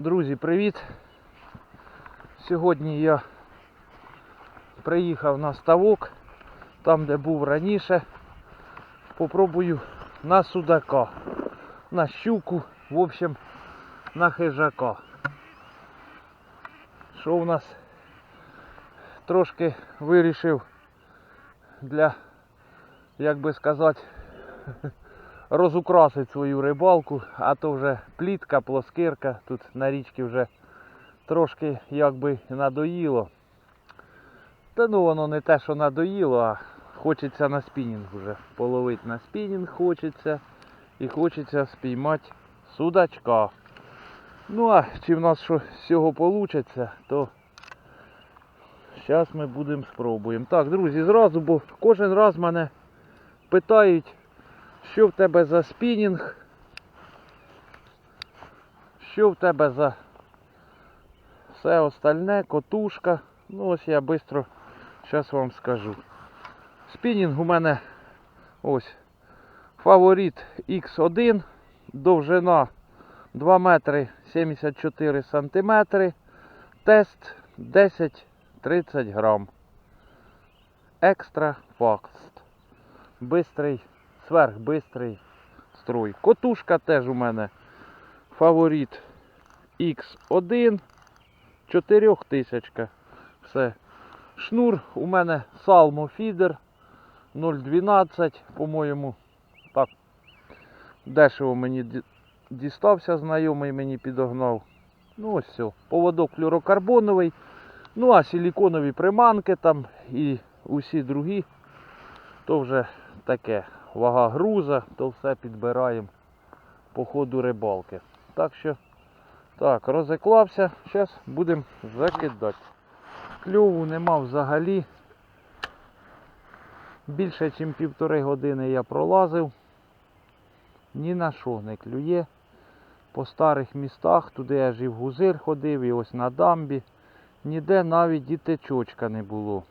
Друзі, привіт! Сьогодні я приїхав на ставок, там де був раніше. Попробую на судака, на щуку, в общем, на хижака. Що у нас трошки вирішив для, як би сказати, розукрасити свою рибалку, а то вже плітка, плоскирка, тут на річці вже трошки якби надоїло. Та ну воно не те, що надоїло, а хочеться на спінінг вже. Половити на спінінг хочеться і хочеться спіймати судачка. Ну а чи в нас що з цього вийде, то зараз ми будемо спробуємо. Так, друзі, зразу, бо кожен раз мене питають, що в тебе за спінінг, що в тебе за все остальне, котушка. Ну ось я швидко зараз вам скажу. Спінінг у мене ось фаворит X1, довжина 2 метри 74 сантиметри, тест 10-30 грам. Екстра факст. Бистрий, сверхбистрий строй. Котушка теж у мене фаворит X1 4000. Все. Шнур у мене Salmo Feeder 0,12, по-моєму, так, дешево мені дістався, знайомий мені підогнав. Ну ось все. Поводок флюрокарбоновий. Ну а силіконові приманки там і усі другі, то вже таке. Вага груза, то все підбираємо по ходу рибалки. Так що, так, розіклався, зараз будемо закидати. Кльову нема взагалі. Більше, ніж півтори години я пролазив. Ні на що не клює. По старих містах, туди аж і в гузир ходив, і ось на дамбі. Ніде навіть дітечочка не було.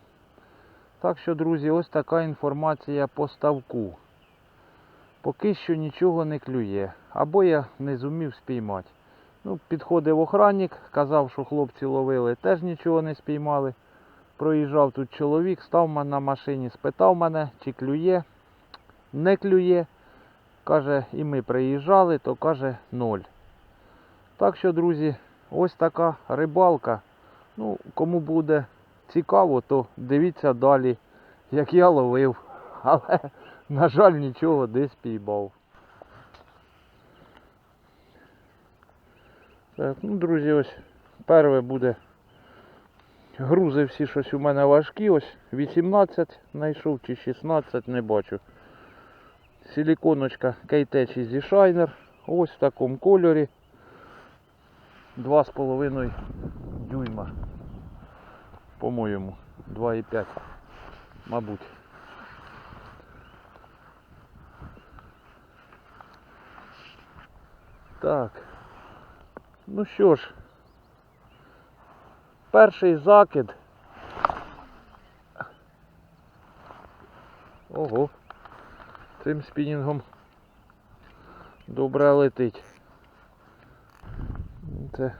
Так що, друзі, ось така інформація по ставку. Поки що нічого не клює. Або я не зумів спіймати. Ну, підходив охранник, казав, що хлопці ловили, теж нічого не спіймали. Проїжджав тут чоловік, став на машині, спитав мене, чи клює. Не клює. Каже, і ми приїжджали, то каже ноль. Так що, друзі, ось така рибалка. Ну, кому буде цікаво, то дивіться далі, як я ловив. Але, на жаль, нічого десь піймав. Так, ну, друзі, ось перше буде. Грузи всі щось у мене важкі, ось 18 знайшов чи 16, не бачу. Силіконочка кейтечі зі шайнер. Ось в такому кольорі. 2,5 дюйма. По-моєму, 2,5. Мабуть. Так. Ну що ж, перший закид. Ого, цим спінінгом добре летить. Це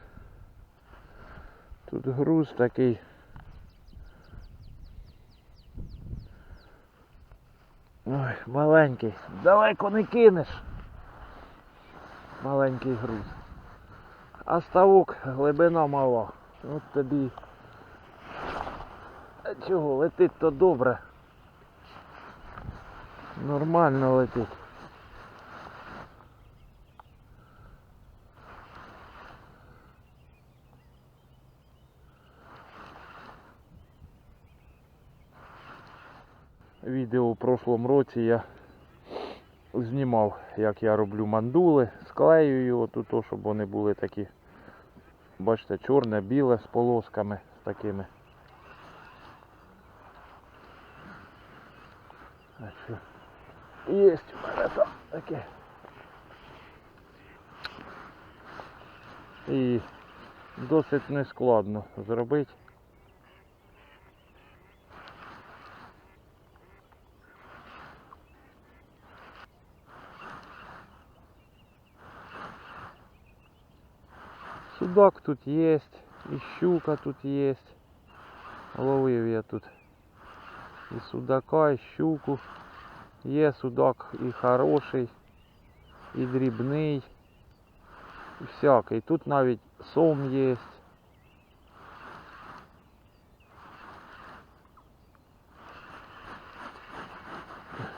тут груз такий. Ой, маленький. Далеко не кинеш. Маленький груз. А ставок глибина мала. От тобі. Чого, летить то добре. Нормально летить. Відео в прошлому році я знімав, як я роблю мандули, склеюю його тут, щоб вони були такі, бачите, чорне, біле з полосками такими. Єсть у мене там таке. І досить нескладно зробити. судак тут є, і щука тут є. Ловив я тут і судака, і щуку. Є судак і хороший, і дрібний, і всякий. Тут навіть сом є.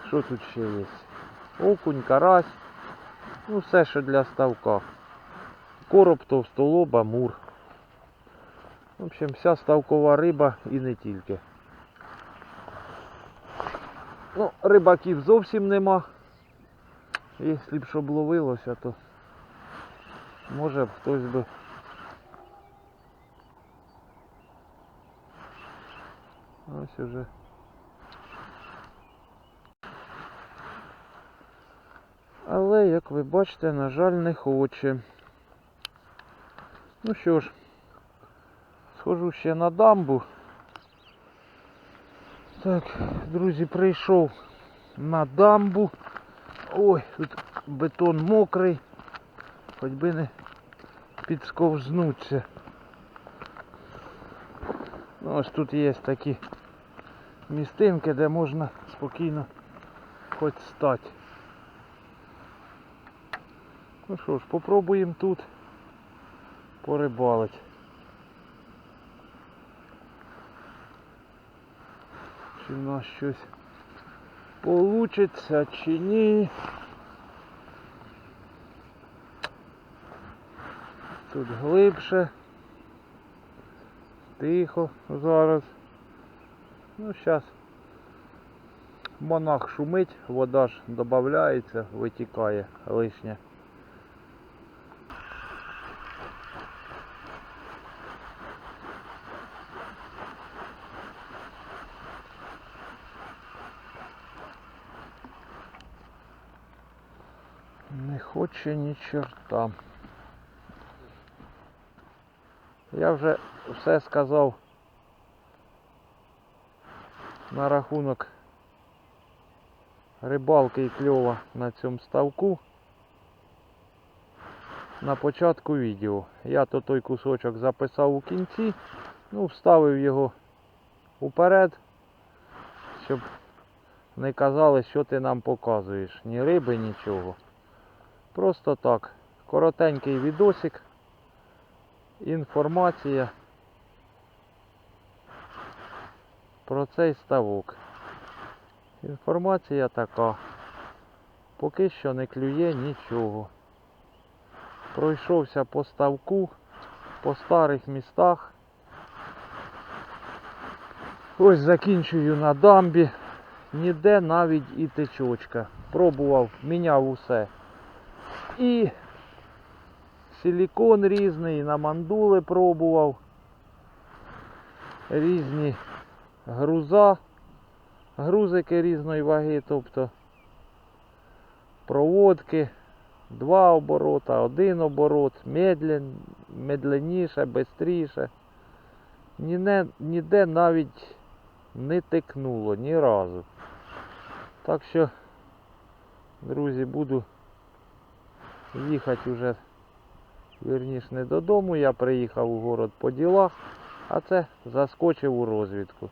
Що тут ще є? Окунь, карась. Ну все, що для ставка. Короб, товстолоба, мур. В общем, вся ставкова риба і не тільки. Ну, рибаків зовсім нема. Якщо б щоб ловилося, то може б хтось би. Ось уже. Але, як ви бачите, на жаль, не хоче. Ну що ж, схожу ще на дамбу. Так, друзі, прийшов на дамбу. Ой, тут бетон мокрий. Хоч би не підсковзнуться. Ну, ось тут є такі містинки, де можна спокійно хоч стати. Ну що ж, попробуємо тут порибалить. Чи в нас щось получиться, чи ні. Тут глибше. Тихо зараз. Ну зараз монах шумить, вода ж додається, витікає лишнє. Не хоче ні чорта. Я вже все сказав на рахунок рибалки і кльова на цьому ставку. На початку відео. Я то той кусочок записав у кінці, ну вставив його уперед, щоб не казали, що ти нам показуєш. Ні риби, нічого. Просто так. Коротенький відосик. Інформація про цей ставок. Інформація така. Поки що не клює нічого. Пройшовся по ставку, по старих містах. Ось закінчую на дамбі. Ніде навіть і течочка. Пробував, міняв усе. І силікон різний, на мандули пробував. Різні груза, грузики різної ваги, тобто проводки, два оборота, один оборот, медлен, медленніше, швидше. Ніде, ніде навіть не тикнуло ні разу. Так що, друзі, буду їхати вже, вірніш, не додому. Я приїхав у город по ділах, а це заскочив у розвідку.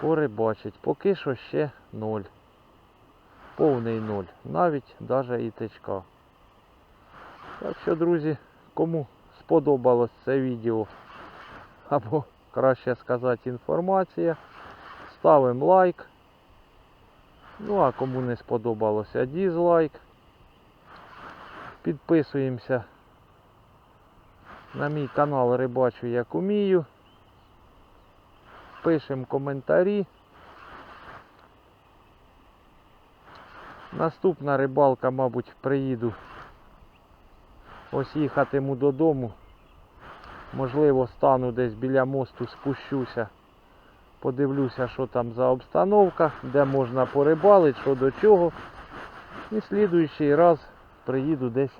Порибачить. Поки що ще ноль. Повний ноль. Навіть даже і течка. Так що, друзі, кому сподобалось це відео, або краще сказати інформація, ставимо лайк. Ну а кому не сподобалося дізлайк. Підписуємося на мій канал Рибачу як умію. Пишемо коментарі. Наступна рибалка, мабуть, приїду. Ось їхатиму додому. Можливо, стану десь біля мосту, спущуся. Подивлюся, що там за обстановка, де можна порибалити, що до чого. І слідуючий раз приїду десь,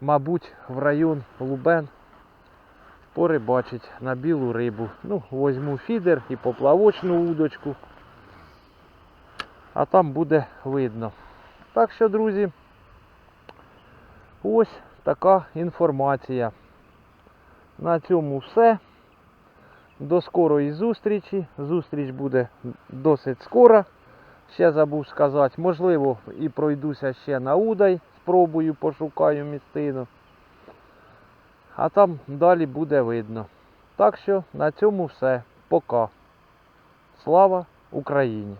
мабуть, в район Лубен порибачить на білу рибу. Ну, возьму фідер і поплавочну удочку. А там буде видно. Так що, друзі, ось така інформація. На цьому все. До скорої зустрічі. Зустріч буде досить скоро. Ще забув сказати, можливо, і пройдуся ще на Удай, спробую, пошукаю містину. А там далі буде видно. Так що на цьому все. Пока. Слава Україні!